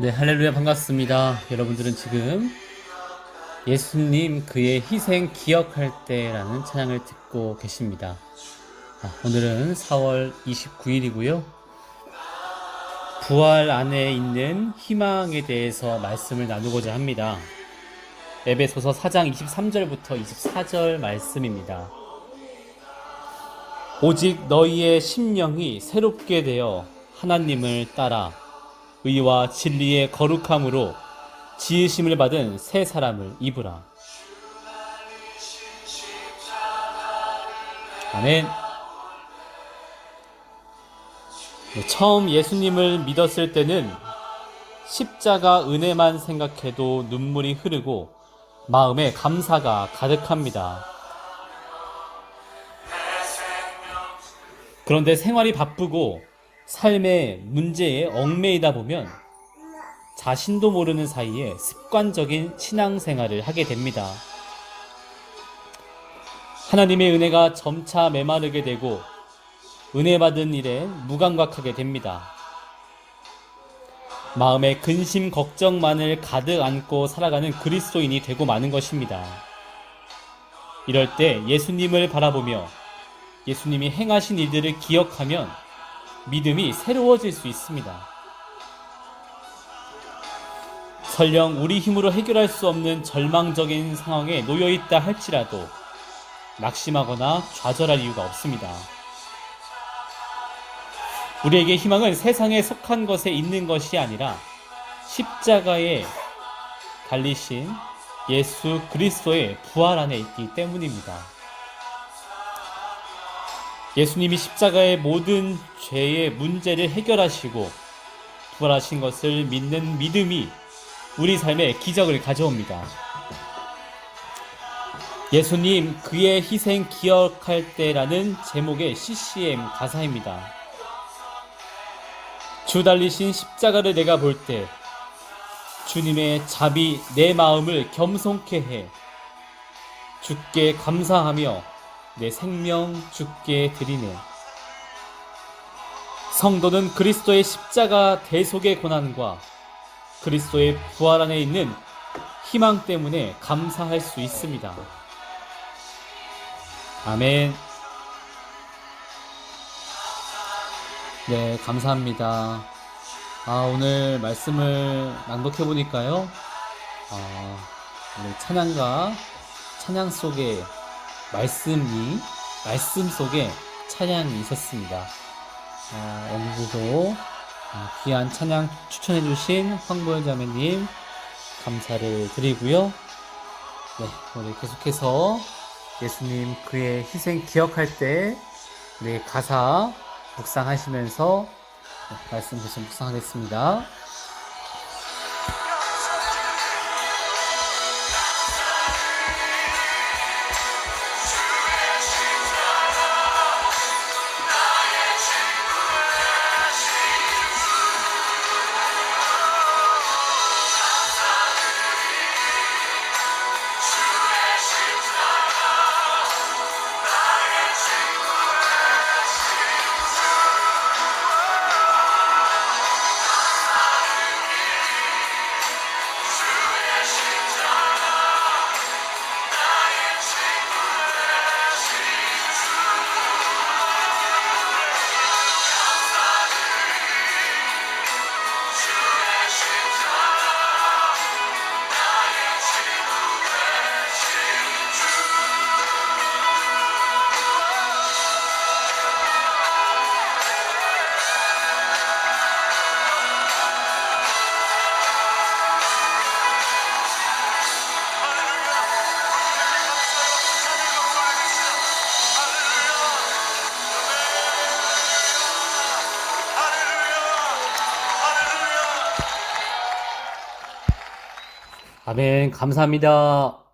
네, 할렐루야 반갑습니다. 여러분들은 지금 예수님 그의 희생 기억할 때라는 찬양을 듣고 계십니다. 아, 오늘은 4월 29일이고요. 부활 안에 있는 희망에 대해서 말씀을 나누고자 합니다. 에베소서 4장 23절부터 24절 말씀입니다. 오직 너희의 심령이 새롭게 되어 하나님을 따라 의와 진리의 거룩함으로 지으심을 받은 새 사람을 입으라. 아멘. 네, 처음 예수님을 믿었을 때는 십자가 은혜만 생각해도 눈물이 흐르고 마음에 감사가 가득합니다. 그런데 생활이 바쁘고 삶의 문제에 얽매이다 보면 자신도 모르는 사이에 습관적인 신앙생활을 하게 됩니다. 하나님의 은혜가 점차 메마르게 되고 은혜 받은 일에 무감각하게 됩니다. 마음에 근심 걱정만을 가득 안고 살아가는 그리스도인이 되고 마는 것입니다. 이럴 때 예수님을 바라보며 예수님이 행하신 일들을 기억하면 믿음이 새로워질 수 있습니다. 설령 우리 힘으로 해결할 수 없는 절망적인 상황에 놓여 있다 할지라도 낙심하거나 좌절할 이유가 없습니다. 우리에게 희망은 세상에 속한 것에 있는 것이 아니라 십자가에 달리신 예수 그리스도의 부활 안에 있기 때문입니다. 예수님이 십자가의 모든 죄의 문제를 해결하시고 부활하신 것을 믿는 믿음이 우리 삶에 기적을 가져옵니다. 예수님 그의 희생 기억할 때라는 제목의 CCM 가사입니다. 주 달리신 십자가를 내가 볼 때 주님의 잡이 내 마음을 겸손케 해 주께 감사하며 내 생명 주께 드리네. 성도는 그리스도의 십자가 대속의 고난과 그리스도의 부활 안에 있는 희망 때문에 감사할 수 있습니다. 아멘. 네, 감사합니다. 아, 오늘 말씀을 낭독해 보니까요. 아, 우리 찬양가 찬양 속에 말씀이 말씀 속에 찬양이 있었습니다. 아, 오늘도 아, 귀한 찬양 추천해 주신 황보현 자매님 감사를 드리고요. 네, 우리 계속해서 예수님 그의 희생 기억할 때 우리 가사 묵상하시면서 네, 말씀 계속 묵상하겠습니다. 아멘. 감사합니다.